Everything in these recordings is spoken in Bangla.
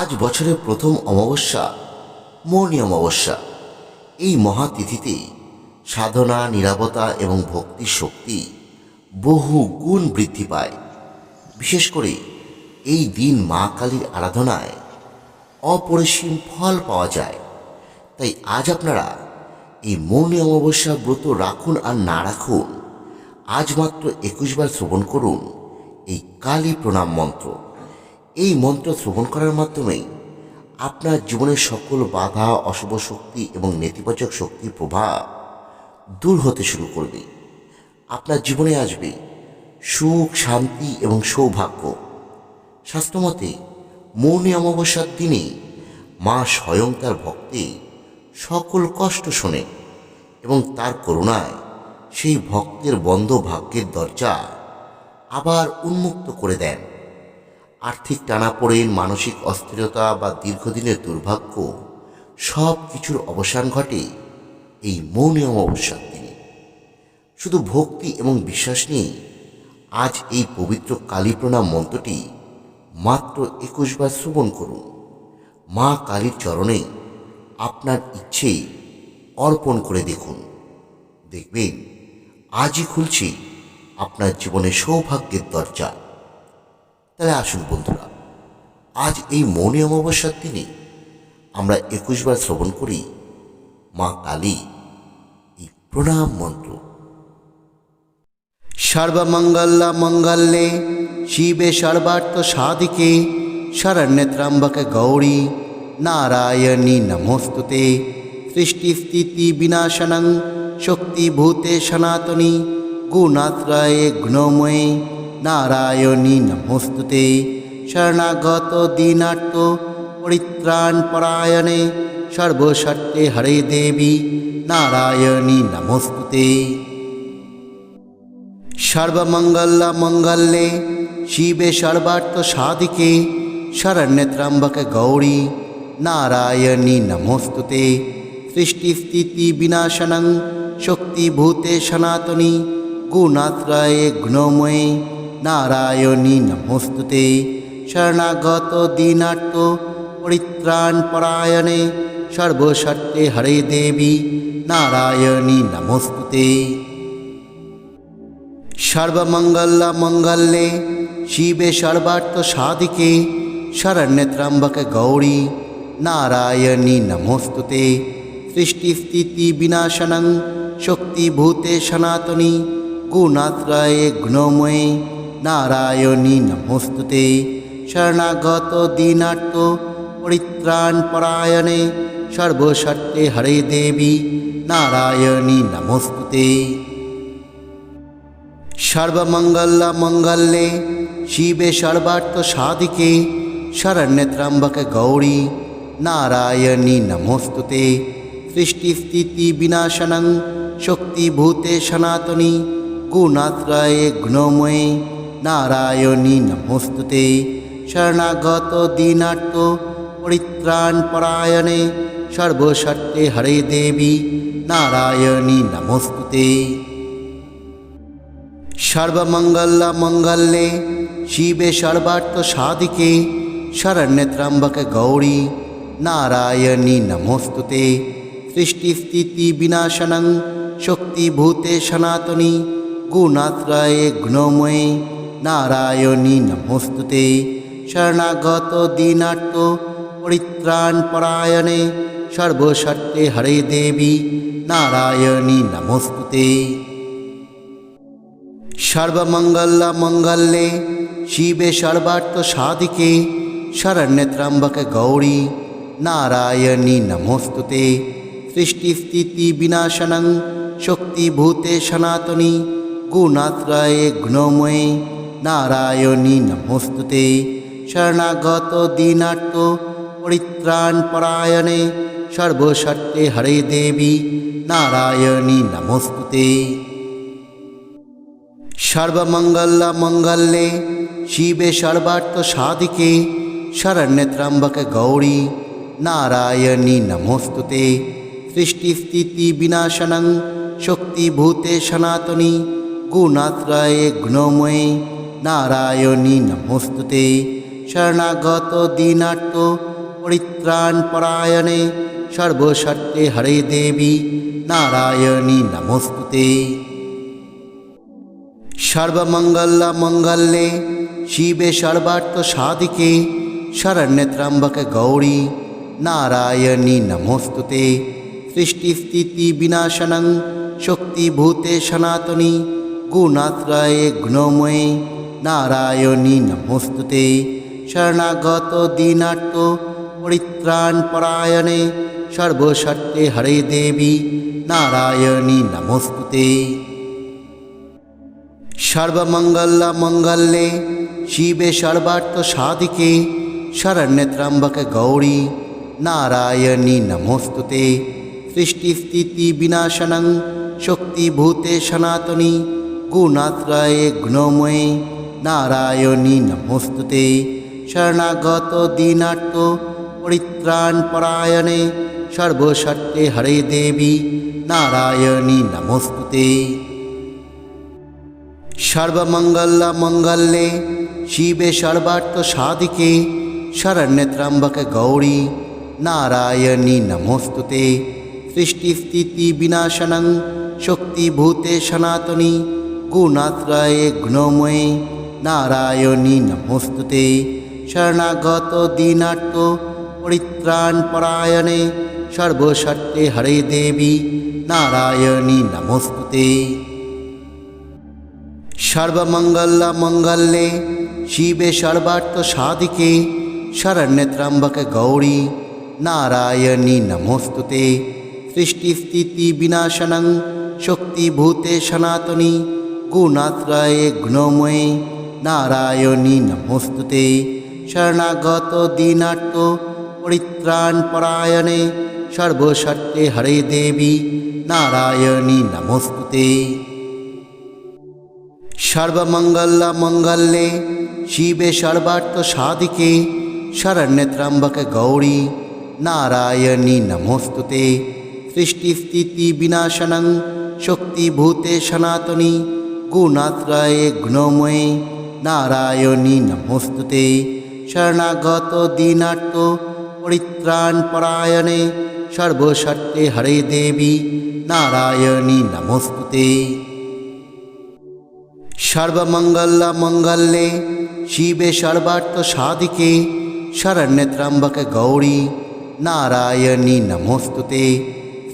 আজ বছরের প্রথম অমাবস্যা, মৌনী অমাবস্যা। এই মহাতিথিতে সাধনা, নিরাপত্তা এবং ভক্তির শক্তি বহু গুণ বৃদ্ধি পায়। বিশেষ করে এই দিন মা কালীর আরাধনায় অপরিসীম ফল পাওয়া যায়। তাই আজ আপনারা এই মৌনী অমাবস্যা ব্রত রাখুন আর না রাখুন, আজ মাত্র একুশ বার শ্রবণ করুন এই কালী প্রণাম মন্ত্র। এই মন্ত্র শ্রবণ করার মাধ্যমেই আপনার জীবনের সকল বাধা, অশুভ শক্তি এবং নেতিবাচক শক্তির প্রভাব দূর হতে শুরু করবে। আপনার জীবনে আসবে সুখ, শান্তি এবং সৌভাগ্য। শাস্ত্রমতে মৌনী অমাবস্যার দিনে মা স্বয়ং তার ভক্তে সকল কষ্ট শোনে এবং তার করুণায় সেই ভক্তের বন্ধ ভাগ্যের দরজা আবার উন্মুক্ত করে দেন। আর্থিক টানাপোড়েন, মানসিক অস্থিরতা বা দীর্ঘদিনের দুর্ভাগ্য, সব কিছুর অবসান ঘটে এই মৌনী অমাবস্যার দিনে। শুধু ভক্তি এবং বিশ্বাস নিয়ে আজ এই পবিত্র কালী প্রণাম মন্ত্রটি মাত্র একুশ বার শ্রবণ করুন। মা কালীর চরণে আপনার ইচ্ছে অর্পণ করে দেখুন। দেখবেন, আজই খুলছি আপনার জীবনে সৌভাগ্যের দরজা। তাহলে আসুন বন্ধুরা, আজ এই মৌনী অমাবস্যার দিনে আমরা একুশ বার শ্রবণ করি মা কালী এই প্রণাম মন্ত্র। সর্বমঙ্গলা মঙ্গলে শিবে সর্বার্থ সাধিকে শরণ্যত্রম্বকে গৌরী নারায়ণী নমোস্তুতে। সৃষ্টিস্থিতি বিনাশনং শক্তিভূতে সনাতনী গুণাত্রয়ে গুণময়ে নারায়ণী নমোস্তুতে শরণাগত দীনার্থ পরিত্রাণ পরায়ণে সর্বসত্ত্বে হরে দেবী নারায়ণী নমোস্তুতে। সর্বমঙ্গলা মঙ্গলে শিবে সর্বার্থ সাধিকে শরণ্যত্রম্বকে গৌরী নারায়ণী নমোস্তুতে। সৃষ্টিস্থিতি বিনাশনং শক্তিভূতে সনাতনী গুণাত্রয়ে গুণময়ে নারায়ণী নমোস্তুতে শরণাগত দীনার্থ পরিত্রাণ পরায়ণে সর্বসত্ত্বে হরে দেবী নারায়ণী নমোস্তুতে। সর্বমঙ্গলা মঙ্গলে শিবে সর্বার্থ সাধিকে শরণ্যত্রম্বকে গৌরী নারায়ণী নমোস্তুতে। সৃষ্টিস্থিতি বিনাশনং শক্তিভূতে সনাতনী গুণাত্রয়ে গুণময়ে নারায়ণী নমোস্তুতে শরণাগত দীনার্থ পরিত্রাণ পরায়ণে সর্বসত্ত্বে হরে দেবী নারায়ণী নমোস্তুতে। সর্বমঙ্গলা মঙ্গলে শিবে সর্বার্থ সাধিকে শরণ্যত্রম্বকে গৌরী নারায়ণী নমোস্তুতে। সৃষ্টিস্থিতি বিনাশনং শক্তিভূতে সনাতনী গুণাত্রয়ে গুণময়ে নারায়ণী নমোস্তুতে শরণাগত দীনার্থ পরিত্রাণ পরায়ণে সর্বসত্ত্বে হরে দেবী নারায়ণী নমোস্তুতে। সর্বমঙ্গলা মঙ্গলে শিবে সর্বার্থ সাধিকে শরণ্যত্রম্বকে গৌরী নারায়ণী নমোস্তুতে। সৃষ্টিস্থিতি বিনাশনং শক্তিভূতে সনাতনী গুণাত্রয়ে গুণময়ে নারায়ণী নমোস্তুতে শরণাগত দীনার্থ পরিত্রাণ পরায়ণে সর্বসত্ত্বে হরে দেবী নারায়ণী নমোস্তুতে। সর্বমঙ্গলা মঙ্গলে শিবে সর্বার্থ সাধিকে শরণ্যত্রম্বকে গৌরী নারায়ণী নমোস্তুতে। সৃষ্টিস্থিতি বিনাশনং শক্তিভূতে সনাতনী গুণাত্রয়ে গুণময়ে নারায়ণী নমোস্তুতে শরণাগত দীনার্থ পরিত্রাণ পরায়ণে সর্বসত্ত্বে হরে দেবী নারায়ণী নমোস্তুতে। সর্বমঙ্গলা মঙ্গলে শিবে সর্বার্থ সাধিকে শরণ্যত্রম্বকে গৌরী নারায়ণী নমোস্তুতে। সৃষ্টিস্থিতি বিনাশনং শক্তিভূতে সনাতনী গুণাত্রয়ে গুণময়ে নারায়ণী নমোস্তুতে শরণাগত দীনার্ত পরিত্রাণ পরায়ণে সর্বস্বার্থে হরে দেবী নারায়ণী নমস্তুতে। সর্বমঙ্গল মঙ্গলে শিবে সর্বার্থ সাধিকে শরণ্যে গৌরী নারায়ণী নমস্তুতে। সৃষ্টিস্থিতি বিনাশনং শক্তিভূতে সনাতনী গুণাত্রয়ে গুণময়ে নারায়ণী নমস্তুতে শরণাগত দীনার্থ পরিত্রাণ পরায়ণে সর্বস্বার্থে হরে দেবী নারায়ণী নমস্তুতে। সর্বমঙ্গল মঙ্গলে শিবে সর্বার্থ সাধিকে শরণ্যে ত্রম্বক গৌরী নারায়ণী নমস্তুতে। সৃষ্টিস্থিতি বিনাশনং শক্তিভূতে সনাতনী গুণাত্রয়ে গুণময়ে নারায়ণী নমস্তুতে শরণাগত দীনার্থ পরিত্রাণ পরায়ণে সর্বস্বার্থে হরে দেবী নারায়ণী নমস্তুতে। সর্বমঙ্গল মঙ্গলে শিবে সর্বার্থ সাধিকে শরণ্যে গৌরী নারায়ণী নমস্তুতে। সৃষ্টিস্থিতি বিনাশনং শক্তিভূতে সনাতনী গুণাত্রয়ে গুণময়ে নারায়ণী নমস্তুতে শরণাগত দীনার্থ পরিত্রাণ পরায়ণে সর্বস্বার্থে হরে দেবী নারায়ণী নমস্তুতে। সর্বমঙ্গল মঙ্গলে শিবে সর্বার্থ সাধিকে শরণ্যে ত্রম্বক গৌরী নারায়ণী নমস্তুতে। সৃষ্টিস্থিতি বিনাশনং শক্তিভূতে সনাতনী গুণাত্রয়ে গুণময়ে নারায়ণী নমস্তুতে শরণাগত দীনার্থ পরিত্রাণ পরায়ণে সর্বস্বার্থে হরে দেবী নারায়ণী নমস্তুতে। সর্বমঙ্গল মঙ্গলে শিবে সর্বার্থ সাধিকে শরণ্যে ত্রম্বক গৌরী নারায়ণী নমস্তুতে। সৃষ্টিস্থিতি বিনাশনং শক্তিভূতে সনাতনী গুণাত্রয়ে গুণময়ে নারায়ণী নমস্তুতে শরণাগত দীনার্থ পরিত্রাণ পরায়ণে সর্বস্বার্থে হরে দেবী নারায়ণী নমস্তুতে। সর্বমঙ্গল মঙ্গলে শিবে সর্বার্থ সাধিকে শরণ্যে গৌরী নারায়ণী নমস্তুতে।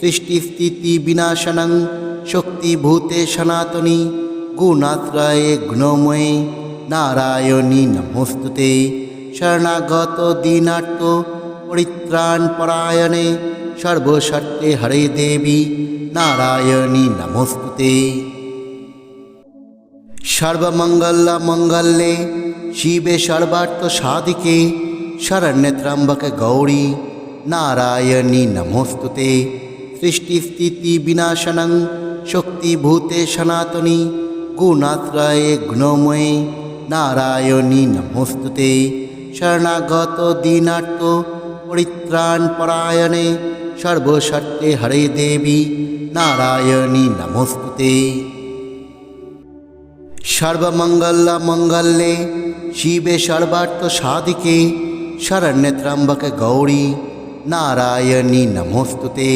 সৃষ্টিস্থিতি বিনাশনং শক্তিভূতে সনাতনী গুণাত্রয়ে গুণময়ে নারায়ণী নমস্তুতে শরণাগত দীনার্থ পরিত্রাণ পরায়ণে সর্বস্বার্থে হরে দেবী নারায়ণী নমস্তুতে। সর্বমঙ্গল মঙ্গলে শিবে সর্বার্থ সাধিকে শরণ্যে ত্রম্বক গৌরী নারায়ণী নমস্তুতে। সৃষ্টিস্থিতি বিনাশনং শক্তিভূতে সনাতনী গুণাত্রয়ে গুণময়ে নারায়ণী নমস্তুতে শরণাগত দীনার্থ পরিত্রাণ পরায়ণে সর্বস্বার্থে হরে দেবী নারায়ণী নমস্তুতে। সর্বমঙ্গল মঙ্গলে শিবে সর্বার্থ সাধিকে শরণ্যে ত্রম্বক গৌরী নারায়ণী নমস্তুতে।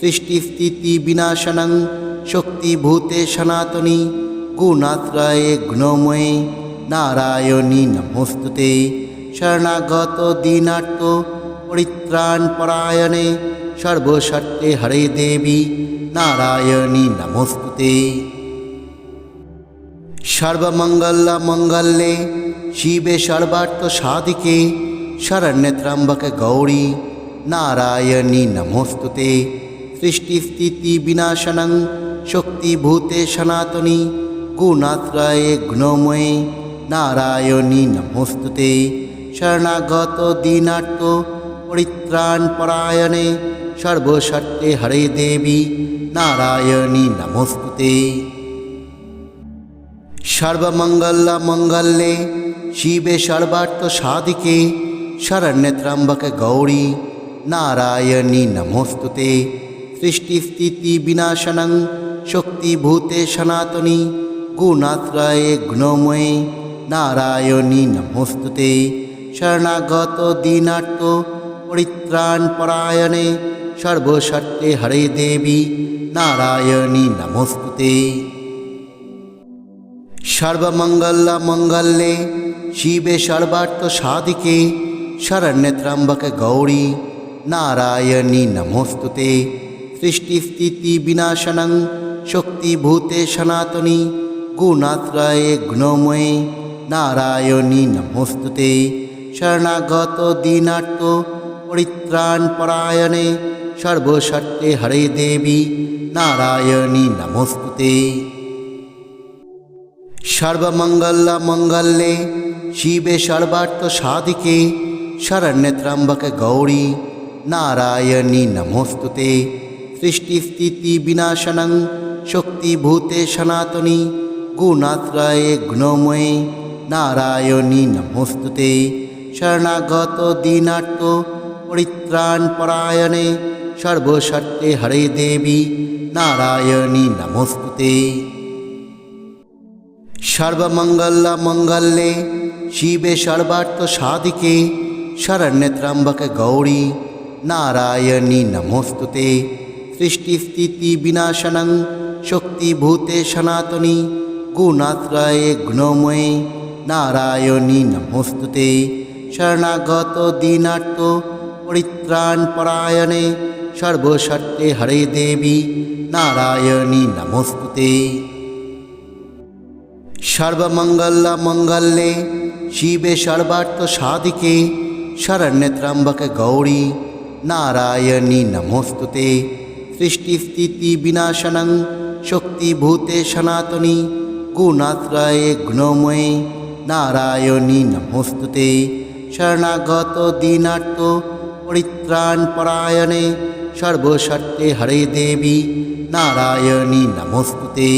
সৃষ্টিস্থিতি বিনাশনং শক্তিভূতে সনাতনী গুণাত্রয়ে গুণময়ে নারায়ণী নমস্তুতে শরণাগত দীনার্থ পরিত্রাণ পরায়ণে সর্বস্বার্থে হরে দেবী নারায়ণী নমস্তুতে। সর্বমঙ্গল মঙ্গলে শিবে সর্বার্থ সাধিকে শরণ্যে গৌরী নারায়ণী নমস্তুতে। সৃষ্টিস্থিতি বিনাশনং শক্তিভূতে সনাতনী গুণাত্রয়ে গুণময়ে নারায়ণী নমস্তুতে শরণাগত দীনার্থ পরিত্রাণ পরায়ণে সর্বস্বার্থে হরে দেবী নারায়ণী নমস্তুতে। সর্বমঙ্গল মঙ্গলে শিবে সর্বার্থ সাধিকে শরণ্যে গৌরী নারায়ণী নমস্তুতে। সৃষ্টিস্থিতি বিনাশনং শক্তিভূতে সনাতনী গুণাত্রয়ে গুণময়ে নারায়ণী নমস্তুতে শরণাগত দীনার্ত পরিত্রাণ পরায়ণে সর্বস্বার্থে হরে দেবী নারায়ণী নমস্তুতে। সর্বমঙ্গল মঙ্গলে শিবে সর্বার্থ সাধিকে শরণ্যে গৌরী নারায়ণী নমস্তুতে। সৃষ্টিস্থিতি বিনাশনং শক্তিভূতে সনাতনী গুণাত্রয়ে গুণময়ে নারায়ণী নমস্তুতে শরণাগত দীনার্থ পরিত্রাণ পরায়ণে সর্বস্বার্থে হরে দেবী নারায়ণী নমস্তুতে। সর্বমঙ্গল মঙ্গলে শিবে সর্বার্থ সাধিকে শরণ্যে গৌরী নারায়ণী নমস্তুতে। সৃষ্টিস্থিতি বিনাশনং শক্তিভূতে সনাতনী গুণাত্রয়ে গুণময়ে নারায়ণী নমস্তুতে শরণাগত দীনার্থ পরিত্রাণ পরায়ণে সর্বস্বার্থে হরে দেবী নারায়ণী নমস্তুতে। সর্বমঙ্গল মঙ্গলে শিবে সর্বার্থ সাধিকে শরণ্যে ত্রম্বক গৌরী নারায়ণী নমস্তুতে। সৃষ্টিস্থিতি বিনাশনং শক্তিভূতে সনাতনী গুণাত্রয়ে গুণময়ে নারায়ণী নমস্তুতে শরণাগত দীনার্থ পরিত্রাণ পরায়ণে সর্বস্বার্থে হরে দেবী নারায়ণী নমস্তুতে। সর্বমঙ্গল মঙ্গলে শিবে সর্বার্থ সাধিকে শরণ্যে ত্রম্বক গৌরী নারায়ণী নমস্তুতে। সৃষ্টিস্থিতি বিনাশনং শক্তিভূতে সনাতনী গুণাত্রয়ে গুণময়ে নারায়ণী নমস্তুতে শরণাগত দীনার্থ পরিত্রাণ পরায়ণে সর্বস্বার্থে হরে দেবী নারায়ণী নমস্তুতে।